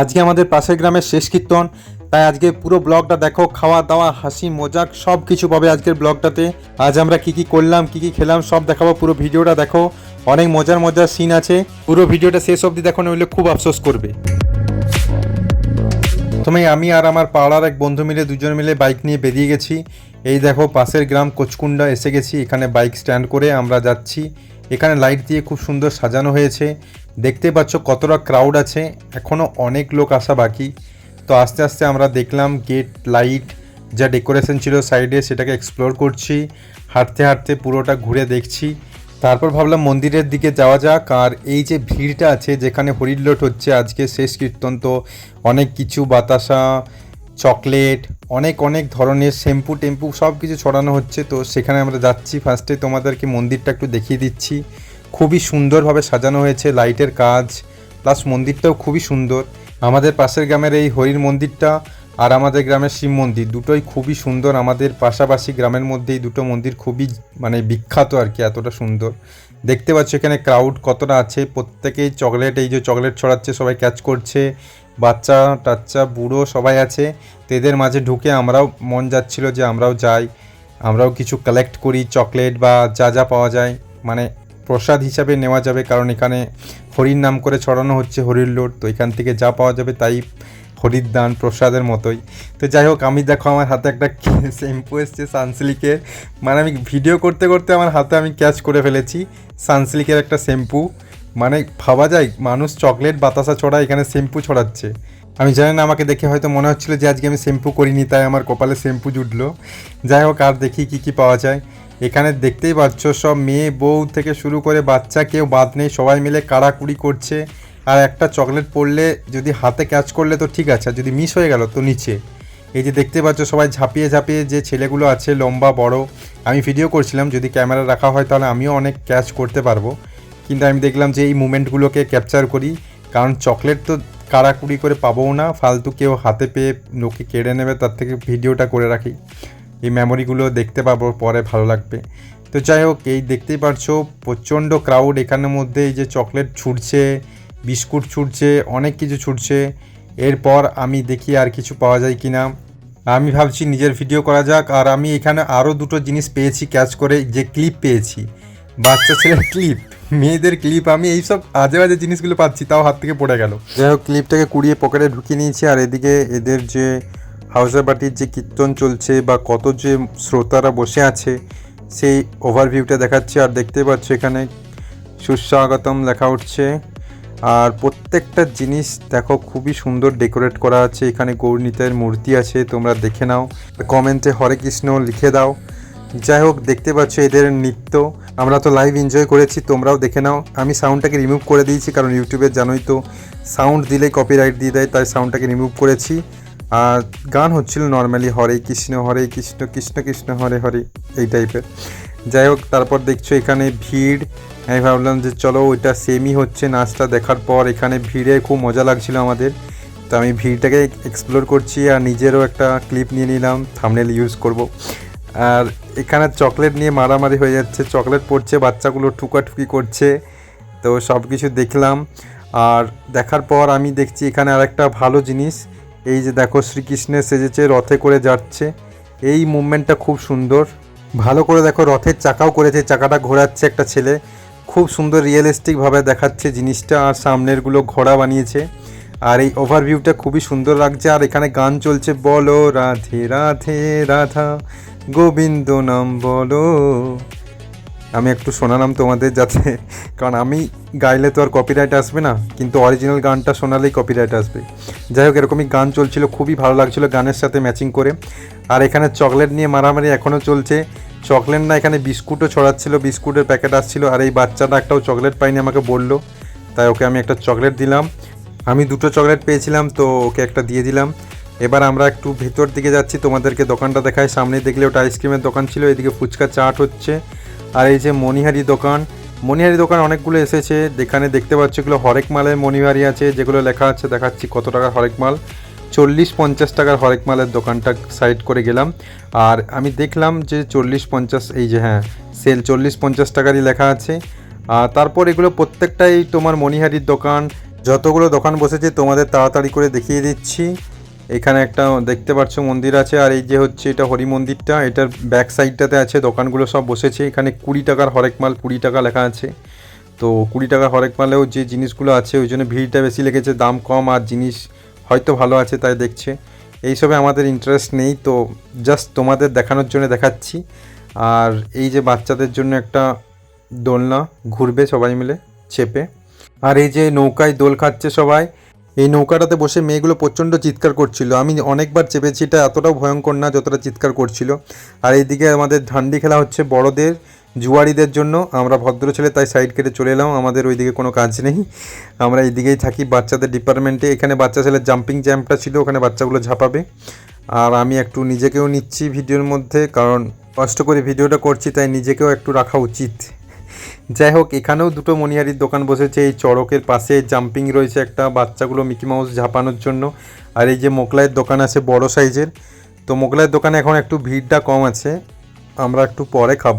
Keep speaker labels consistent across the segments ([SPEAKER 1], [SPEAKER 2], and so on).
[SPEAKER 1] আজকে আমাদের পাশের গ্রামের শেষ কীর্তন। তাই আজকে পুরো ব্লগটা দেখো, খাওয়া দাওয়া, হাসি, মজাক সব কিছু পাবে আজকের ব্লগটাতে। আজ আমরা কি কি করলাম, কি কি খেলাম, সব দেখাবো পুরো ভিডিওটা দেখো। অনেক মজার মজার সিন আছে। পুরো ভিডিওটা শেষ অবধি দেখো নইলে খুব আফসোস করবে। প্রথমে আমি আর আমার পাড়ার এক বন্ধু মিলে দুজন মিলে বাইক নিয়ে বেরিয়ে গেছি। এই দেখো, পাশের গ্রাম কোচকুন্ডা এসে গেছি। এখানে বাইক স্ট্যান্ড করে আমরা যাচ্ছি। এখানে লাইট দিয়ে খুব সুন্দর সাজানো হয়েছে। দেখতে পাচ্ছ কতটা ক্রাউড আছে। এখনও অনেক লোক আসা বাকি। তো আস্তে আস্তে আমরা দেখলাম গেট লাইট যা ডেকোরেশন ছিল সাইডে সেটাকে এক্সপ্লোর করছি। হাঁটতে হাঁটতে পুরোটা ঘুরে দেখছি। তারপর ভাবলাম মন্দিরের দিকে যাওয়া যাক। আর এই যে ভিড়টা আছে যেখানে হরিল্লোট হচ্ছে, আজকে শেষ কীর্তন তো অনেক কিছু, বাতাসা চকলেট, অনেক অনেক ধরনের শ্যাম্পু, টেম্পু সব কিছু ছড়ানো হচ্ছে। তো সেখানে আমরা যাচ্ছি ফার্স্টে তোমাদেরকে মন্দিরটা একটু দেখিয়ে দিচ্ছি। খুবই সুন্দরভাবে সাজানো হয়েছে লাইটের কাজ প্লাস মন্দিরটাও খুবই সুন্দর। আমাদের পাশের গ্রামের এই হরির মন্দিরটা আর আমাদের গ্রামের শিব মন্দির দুটোই খুবই সুন্দর। আমাদের পাশাপাশি গ্রামের মধ্যেই দুটো মন্দির খুবই মানে বিখ্যাত আর কি, এতটা সুন্দর। দেখতে পাচ্ছ এখানে ক্রাউড কতটা আছে। প্রত্যেকেই চকলেট এই যে চকলেট ছড়াচ্ছে, সবাই ক্যাচ করছে। বাচ্চা, টাচ্চা, বুড়ো সবাই আছে। তো এদের মাঝে ঢুকে আমরাও মন যাচ্ছিল যে আমরাও যাই। আমরাও কিছু কালেক্ট করি চকলেট বা যা যা পাওয়া যায়। মানে প্রসাদ হিসাবে নেওয়া যাবে, কারণ এখানে হরির নাম করে ছড়ানো হচ্ছে, হরির লোড তো এখান থেকে যা পাওয়া যাবে তাই হরির দান প্রসাদের মতোই। তো যাই হোক, আমি দেখো আমার হাতে একটা শ্যাম্পু এসছে সানসিল্কের মানে আমি ভিডিও করতে করতে আমার হাতে আমি ক্যাচ করে ফেলেছি সানসিল্কের একটা শ্যাম্পু মানে ভাবা যায়, মানুষ চকলেট বাতাসা ছড়া এখানে শ্যাম্পু ছড়াচ্ছে। আমি জানি না, আমাকে দেখে হয়তো মনে হচ্ছিল যে আজকে আমি শ্যাম্পু করিনি, তাই আমার কপালে শ্যাম্পু জুটলো। যাই হোক, আর দেখি কি কি পাওয়া যায়। এখানে দেখতেই পাচ্ছ, সব মেয়ে, বউ থেকে শুরু করে বাচ্চা, কেউ বাদ নেই, সবাই মিলে কাড়াকুড়ি করছে। আর একটা চকলেট পড়লে যদি হাতে ক্যাচ করলে তো ঠিক আছে, আর যদি মিস হয়ে গেল তো নিচে। এই যে দেখতে পাচ্ছ সবাই ঝাঁপিয়ে ঝাঁপিয়ে যে ছেলেগুলো আছে, লম্বা, বড়, আমি ভিডিও করছিলাম, যদি ক্যামেরা রাখা হয় তাহলে আমিও অনেক ক্যাচ করতে পারব। কিন্তু আমি দেখলাম যে এই মুমেন্টগুলোকে ক্যাপচার করি, কারণ চকলেট তো কাড়াকুড়ি করে পাবোও না, ফালতু কেউ হাতে পেয়ে লোকে কেড়ে নেবে, তার থেকে ভিডিওটা করে রাখি। এই মেমোরিগুলো দেখতে পাবো, পরে ভালো লাগবে। তো যাই হোক, এই দেখতেই পারছ, প্রচণ্ড ক্রাউড এখানের মধ্যে, এই যে চকলেট ছুটছে বিস্কুট ছুটছে, অনেক কিছু ছুটছে। এরপর আমি দেখি আর কিছু পাওয়া যায় কি না আমি ভাবছি নিজের ভিডিও করা যাক, আর আমি এখানে আরও দুটো জিনিস পেয়েছি ক্যাচ করে, যে ক্লিপ পেয়েছি। বাচ্চা ছেলের ক্লিপ মেয়েদের ক্লিপ আমি এইসব আজে বাজে জিনিসগুলো পাচ্ছি, তাও হাত থেকে পড়ে গেল। যাই হোক ক্লিপটাকে কুড়িয়ে পকেটে ঢুকিয়ে নিয়েছি, আর এদিকে এদের যে হাউসের বাটির যে কীর্তন চলছে বা কত যে শ্রোতারা বসে আছে, সেই ওভারভিউটা দেখাচ্ছে, আর দেখতে পাচ্ছ এখানে সুস্বাগতম লেখা উঠছে। আর প্রত্যেকটা জিনিস দেখো খুবই সুন্দর ডেকোরেট করা আছে। এখানে গৌরনীতের মূর্তি আছে, তোমরা দেখে নাও। কমেন্টে হরে কৃষ্ণ লিখে দাও। যাই হোক, দেখতে পাচ্ছ এদের নৃত্য। আমরা তো লাইভ এনজয় করেছি, তোমরাও দেখে নাও। আমি সাউন্ডটাকে রিমুভ করে দিয়েছি, কারণ ইউটিউবে জানোই তো সাউন্ড দিলেই কপিরাইট দিয়ে দেয়, তাই সাউন্ডটাকে রিমুভ করেছি। আর গান হচ্ছিল নর্মালি হরে কৃষ্ণ হরে কৃষ্ণ কৃষ্ণ কৃষ্ণ, হরে হরে, এই টাইপের যাই হোক, তারপর দেখছ এখানে ভিড়। আমি ভাবলাম যে চলো ওইটা সেমই হচ্ছে, নাচটা দেখার পর এখানে ভিড়ে খুব মজা লাগছিল আমাদের। তো আমি ভিড়টাকে এক্সপ্লোর করছি আর নিজেরও একটা ক্লিপ নিয়ে নিলাম থামনেল ইউজ করব। আর এখানে চকলেট নিয়ে মারামারি হয়ে যাচ্ছে চকলেট পড়ছে, বাচ্চাগুলো ঠুকাঠুকি করছে। তো সব কিছু দেখলাম। আর দেখার পর আমি দেখছি এখানে আরেকটা ভালো জিনিস, এই যে দেখো শ্রীকৃষ্ণের সেজেছে, রথে করে যাচ্ছে। এই মুভমেন্টটা খুব সুন্দর। ভালো করে দেখো, রথের চাকাও করেছে, চাকাটা ঘোরাচ্ছে একটা ছেলে। খুব সুন্দর রিয়েলিস্টিকভাবে দেখাচ্ছে জিনিসটা, আর সামনেরগুলো ঘোড়া বানিয়েছে। আর এই ওভারভিউটা খুবই সুন্দর লাগছে, আর এখানে গান চলছে, বলো রাধে রাধে, রাধা, গোবিন্দ নাম বলো। আমি একটু শোনালাম তোমাদের যাতে, কারণ আমি গাইলে তো আর কপিরাইট আসবে না, কিন্তু অরিজিনাল গানটা শোনালেই কপিরাইট আসবে। যাই হোক, এরকমই গান চলছিল, খুবই ভালো লাগছিল গানের সাথে ম্যাচিং করে। আর এখানে চকলেট নিয়ে মারামারি এখনও চলছে। চকলেট না এখানে বিস্কুটও ছড়াচ্ছিল, বিস্কুটের প্যাকেট আসছিল, আর এই বাচ্চাটা একটাও চকলেট পাইনি আমাকে বলল। তাই ওকে আমি একটা চকলেট দিলাম। আমি দুটো চকলেট পেয়েছিলাম, তো ওকে একটা দিয়ে দিলাম। এবার আমরা একটু ভেতর দিকে যাচ্ছি, তোমাদেরকে দোকানটা দেখায় সামনে দেখলে ওটা আইসক্রিমের দোকান ছিল, এদিকে ফুচকা চাট হচ্ছে। আর এই যে মণিহারি দোকান মণিহারি দোকান অনেকগুলো এসেছে। যেখানে দেখতে পাচ্ছ এগুলো হরেক মালের মণিহারি আছে, যেগুলো লেখা আছে, দেখাচ্ছি কত টাকার হরেক মাল। চল্লিশ পঞ্চাশ টাকার হরেক মালের দোকানটা সাইড করে গেলাম। আর আমি দেখলাম যে চল্লিশ পঞ্চাশ, এই যে হ্যাঁ সেল চল্লিশ পঞ্চাশ টাকারই লেখা আছে। আর তারপর এগুলো প্রত্যেকটাই তোমার মণিহারির দোকান। যতগুলো দোকান বসেছে তোমাদের তাড়াতাড়ি করে দেখিয়ে দিচ্ছি। এখানে একটা দেখতে পাচ্ছ মন্দির আছে, আর এই যে হচ্ছে এটা হরি মন্দিরটা, এটার ব্যাক সাইডটাতে আছে, দোকানগুলো সব বসেছে, এখানে কুড়ি টাকার হরেক মাল, কুড়ি টাকা লেখা আছে। তো কুড়ি টাকা হরেক মালেও যে জিনিসগুলো আছে, ওই জন্য ভিড়টা বেশি লেগেছে, দাম কম, আর জিনিস হয়তো ভালো আছে তাই দেখছে। এইসবে আমাদের ইন্টারেস্ট নেই, তো জাস্ট তোমাদের দেখানোর জন্য দেখাচ্ছি। আর এই যে বাচ্চাদের জন্য একটা দোলনা, ঘুরবে সবাই মিলে, চেপে। আর এই যে নৌকায় দোল খাচ্ছে সবাই এই নৌকাটাতে বসে মেয়েগুলো প্রচণ্ড চিৎকার করছিল। আমি অনেকবার চেপেছি, এটা এতটাও ভয়ঙ্কর না যতটা চিৎকার করছিল। আর এইদিকে আমাদের ঢান্ডি খেলা হচ্ছে বড়দের জুয়ারিদের জন্য। আমরা ভদ্র ছেলে, তাই সাইড কেটে চলে এলাম। আমাদের ওইদিকে কোনো কাজ নেই। আমরা এইদিকেই থাকি বাচ্চাদের ডিপার্টমেন্টে এখানে বাচ্চা ছেলের জাম্পিং জ্যাম্পটা ছিল, ওখানে বাচ্চাগুলো ঝাঁপাবে। আর আমি একটু নিজেকেও নিচ্ছি ভিডিওর মধ্যে, কারণ কষ্ট করে ভিডিওটা করছি, তাই নিজেকেও একটু রাখা উচিত। যাই হোক, এখানেও দুটো মনিহারির দোকান বসেছে। এই চড়কের পাশে জাম্পিং রয়েছে একটা বাচ্চাগুলো মিকি মাউস ঝাপানোর জন্য। আর এই যে মোগলাইয়ের দোকান আছে বড় সাইজের। তো মোগলাইয়ের দোকানে এখন একটু ভিড়টা কম আছে। আমরা একটু পরে খাব।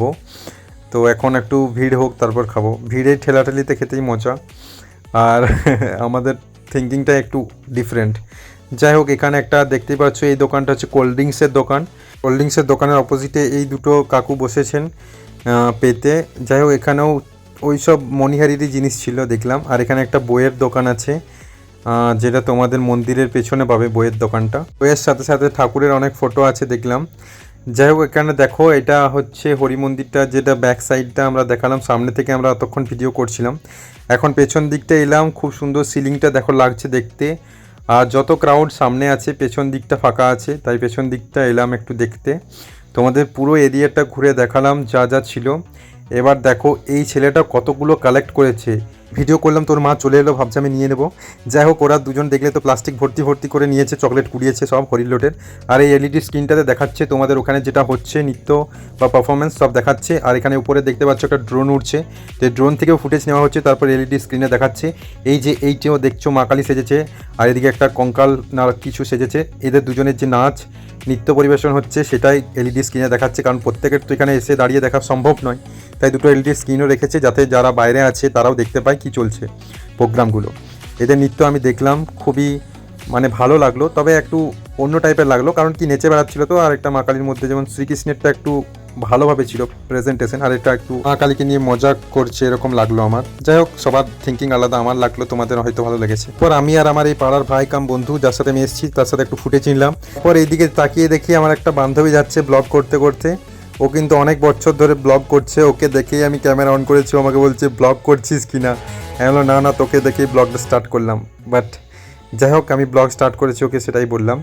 [SPEAKER 1] তো এখন একটু ভিড় হোক, তারপর খাব। ভিড়ে ঠেলাঠেলিতে খেতেই মজা। আর আমাদের থিঙ্কিংটা একটু ডিফারেন্ট যাই হোক, এখানে একটা দেখতেই পাচ্ছ, এই দোকানটা হচ্ছে কোল্ড ড্রিঙ্কসের দোকান। কোল্ড ড্রিঙ্কসের দোকানের অপোজিটে এই দুটো কাকু বসেছেন। পেতে। যাই হোক, এখানেও ওই সব মণিহারিরই জিনিস ছিল, দেখলাম। আর এখানে একটা বইয়ের দোকান আছে যেটা তোমাদের মন্দিরের পেছনে পাবে বইয়ের দোকানটা। বইয়ের সাথে সাথে ঠাকুরের অনেক ফটো আছে, দেখলাম। যাই হোক, এখানে দেখো, এটা হচ্ছে হরি মন্দিরটা, যেটা ব্যাক সাইডটা আমরা দেখালাম। সামনে থেকে আমরা অতক্ষণ ভিডিও করছিলাম। এখন পেছন দিকটা এলাম, খুব সুন্দর সিলিংটা দেখো লাগছে দেখতে। আর যত ক্রাউড সামনে আছে, পেছন দিকটা ফাঁকা আছে, তাই পেছন দিকটা এলাম একটু দেখতে। তোমাদের পুরো এরিয়াটা ঘুরে দেখালাম যা যা ছিল। এবার দেখো, এই ছেলেটা কতগুলো কালেক্ট করেছে। ভিডিও করলাম, তোর মা চলে এলো, ভাবছে আমি নিয়ে নেব। যাই হোক, ওরা দুজন দেখলে তো প্লাস্টিক ভর্তি ভর্তি করে নিয়েছে চকলেট কুড়িয়েছে, সব হরিলোটের আর এই এলইডি স্ক্রিনটাতে দেখাচ্ছে তোমাদের ওখানে যেটা হচ্ছে, নৃত্য বা পারফরমেন্স সব দেখাচ্ছে। আর এখানে উপরে দেখতে পাচ্ছ একটা ড্রোন উঠছে তো ড্রোন থেকেও ফুটেজ নেওয়া হচ্ছে, তারপর এলইডি স্ক্রিনে দেখাচ্ছে। এই যে এইটিও দেখছ, মা কালী সেজেছে। আর এদিকে একটা কঙ্কাল না, কিছু সেজেছে। এদের দুজনের যে নাচ নৃত্য পরিবেশন হচ্ছে, সেটাই এলইডি স্ক্রিনে দেখাচ্ছে, কারণ প্রত্যেকের তো এখানে এসে দাঁড়িয়ে দেখা সম্ভব নয়। তাই দুটো এলইডি স্ক্রিনও রেখেছে, যাতে যারা বাইরে আছে, তারাও দেখতে পায় কি চলছে প্রোগ্রামগুলো। এদের নৃত্য আমি দেখলাম, খুবই মানে ভালো লাগল, তবে একটু অন্য টাইপের লাগল, কারণ কি নেচে বেড়াচ্ছিল তো, আর একটা মা কালীর মধ্যে, যেমন শ্রীকৃষ্ণেরটা একটু ভালোভাবে ছিল প্রেজেন্টেশন আর এটা একটু মা কালীকে নিয়ে মজা করছে এরকম লাগল আমার। যাই হোক, সবার থিঙ্কিং আলাদা, আমার লাগল, তোমাদের হয়তো ভালো লেগেছে। পর আমি আর আমার এই পাড়ার ভাই কাম বন্ধু, যার সাথে আমি এসেছি, তার সাথে একটু ফুটে চিনলাম পর এইদিকে তাকিয়ে দেখি আমার একটা বান্ধবী যাচ্ছে ব্লগ করতে করতে। ও কিন্তু অনেক বছর ধরে ব্লগ করছে, ওকে দেখেই আমি ক্যামেরা অন করেছি আমাকে বলছে ব্লগ করছিস কি না? বললাম না না, তোকে দেখেই ব্লগটা স্টার্ট করলাম। বাট যাই হোক, আমি ব্লগ স্টার্ট করেছি, ওকে সেটাই বললাম।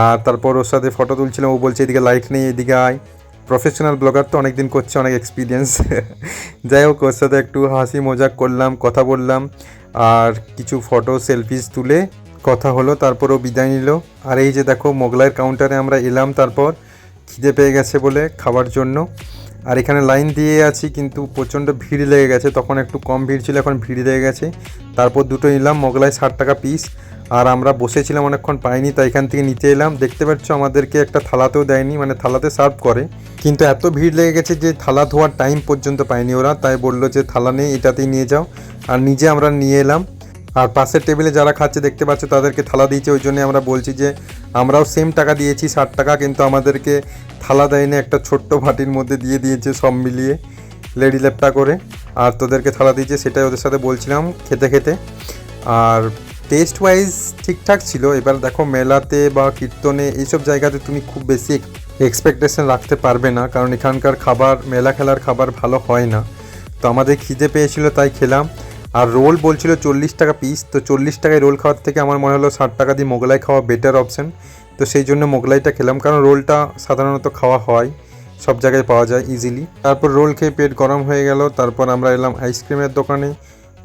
[SPEAKER 1] আর তারপর ওর সাথে ফটো তুলছিলাম, ও বলছে, এদিকে লাইট নেই, এদিকে আয়। প্রফেশনাল ব্লগার তো অনেক দিন করছে, অনেক এক্সপিরিয়েন্স যাই হোক, ওর সাথে একটু হাসি মজাক করলাম, কথা বললাম, আর কিছু ফটো সেলফিস তুলে কথা হলো, তারপরও বিদায় নিল। আর এই যে দেখো, মোগলাইয়ের কাউন্টারে আমরা এলাম, তারপর খিদে পেয়ে গেছে বলে খাবার জন্য। আর এখানে লাইন দিয়ে আছি, কিন্তু প্রচণ্ড ভিড় লেগে গেছে, তখন একটু কম ভিড় ছিল, এখন ভিড় লেগে গেছে। তারপর দুটো নিলাম মোগলাই ষাট টাকা পিস আর আমরা বসেছিলাম অনেকক্ষণ, পাইনি, তাই এখান থেকে নিতে এলাম। দেখতে পাচ্ছ আমাদেরকে একটা থালাতেও দেয়নি মানে থালাতে সার্ভ করে। কিন্তু এত ভিড় লেগে গেছে যে থালা ধোয়ার টাইম পর্যন্ত পাইনি ওরা, তাই বলল যে থালা নেই, এটাতেই নিয়ে যাও। আর নিজে আমরা নিয়ে এলাম। আর পাশের টেবিলে যারা খাচ্ছে দেখতে পাচ্ছ তাদেরকে থালা দিয়েছে, ওই জন্য আমরা বলছি যে আমরাও সেম টাকা দিয়েছি, ষাট টাকা, কিন্তু আমাদেরকে থালা দেয়নি, একটা ছোট্ট ভাটির মধ্যে দিয়ে দিয়েছে সব মিলিয়ে লেডি ল্যাপটা করে। আর তোদেরকে থালা দিয়েছে, সেটাই ওদের সাথে বলছিলাম, খেতে খেতে। আর টেস্ট ওয়াইজ ঠিকঠাক ছিল। এবার দেখো মেলাতে বা কীর্তনে এইসব জায়গাতে তুমি খুব বেশি এক্সপেকটেশন রাখতে পারবে না, কারণ এখানকার খাবার, মেলা খেলার খাবার ভালো হয় না। তো আমাদের খিদে পেয়েছিল, তাই খেলাম। আর রোল বলছিল চল্লিশ টাকা পিস তো চল্লিশ টাকায় রোল খাওয়ার থেকে আমার মনে হলো ষাট টাকা দিয়ে মোগলাই খাওয়া বেটার অপশন তো সেই জন্য মোগলাইটা খেলাম, কারণ রোলটা সাধারণত খাওয়া হয়, সব জায়গায় পাওয়া যায় ইজিলি তারপর রোল খেয়ে পেট গরম হয়ে গেল, তারপর আমরা এলাম আইসক্রিমের দোকানে,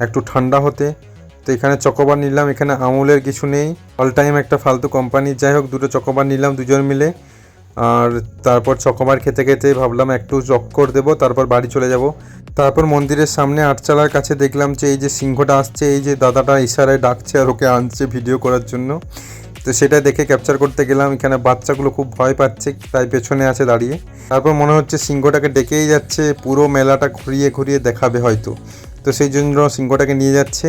[SPEAKER 1] একটু ঠান্ডা হতে। এখানে চকোবার নিলাম, এখানে আমুলের কিছু নেই। অল টাইম একটা ফালতু কোম্পানি যাই হোক, দুটো চকোবার নিলাম দুজন মিলে। আর তারপর চকোবার খেতে খেতে ভাবলাম একটু চক্কর দেবো, তারপর বাড়ি চলে যাব। তারপর মন্দিরের সামনে আটচালার কাছে দেখলাম যে এই যে সিংহটা আসছে, এই যে দাদাটা ইশারায় ডাকছে আর ওকে আনছে ভিডিও করার জন্য। তো সেটা দেখে ক্যাপচার করতে গেলাম, এখানে বাচ্চাগুলো খুব ভয় পাচ্ছে, তাই পেছনে আছে দাঁড়িয়ে। তারপর মনে হচ্ছে সিংহটাকে ডেকেই যাচ্ছে, পুরো মেলাটা ঘুরিয়ে ঘুরিয়ে দেখাবে হয়তো। তো সেই জন্য সিংহটাকে নিয়ে যাচ্ছে।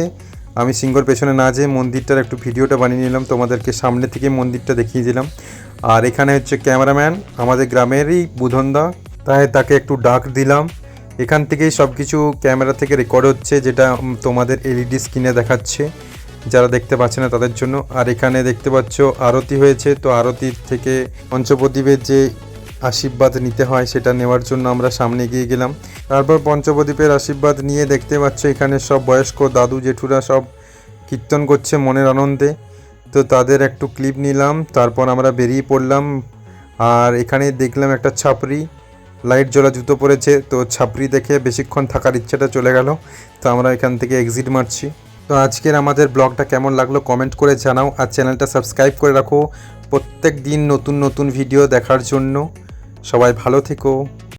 [SPEAKER 1] আমি সিংহর পেছনে না যেয়ে মন্দিরটার একটু ভিডিওটা বানিয়ে নিলাম, তোমাদেরকে সামনে থেকে মন্দিরটা দেখিয়ে দিলাম। আর এখানে হচ্ছে ক্যামেরাম্যান, আমাদের গ্রামেরই বুধনদা, তাই তাকে একটু ডাক দিলাম। এখান থেকেই সব কিছু ক্যামেরা থেকে রেকর্ড হচ্ছে, যেটা তোমাদের এলইডি স্ক্রিনে দেখাচ্ছে, যারা দেখতে পাচ্ছে না তাদের জন্য। আর এখানে দেখতে পাচ্ছ, আরতি হয়েছে, তো আরতির থেকে পঞ্চপ্রদীপের যে আশীর্বাদ নিতে হয়, সেটা নেওয়ার জন্য আমরা সামনে এগিয়ে গেলাম। তারপর পঞ্চপ্রদীপের আশীর্বাদ নিয়ে দেখতে পাচ্ছ, এখানে সব বয়স্ক দাদু জেঠুরা সব কীর্তন করছে মনের আনন্দে। তো তাদের একটু ক্লিপ নিলাম, তারপর আমরা বেরিয়ে পড়লাম। আর এখানে দেখলাম একটা ছাপরি লাইট জ্বলা জুতো পরেছে, তো ছাপরি দেখে বেশিক্ষণ থাকার ইচ্ছাটা চলে গেল। তো আমরা এখান থেকে এক্সিট মারছি। তো আজকের আমাদের ব্লগটা কেমন লাগল কমেন্ট করে জানাও, আর চ্যানেলটা সাবস্ক্রাইব করে রাখো। প্রত্যেক দিন নতুন নতুন ভিডিও দেখার জন্য। সবাই ভালো থেকো।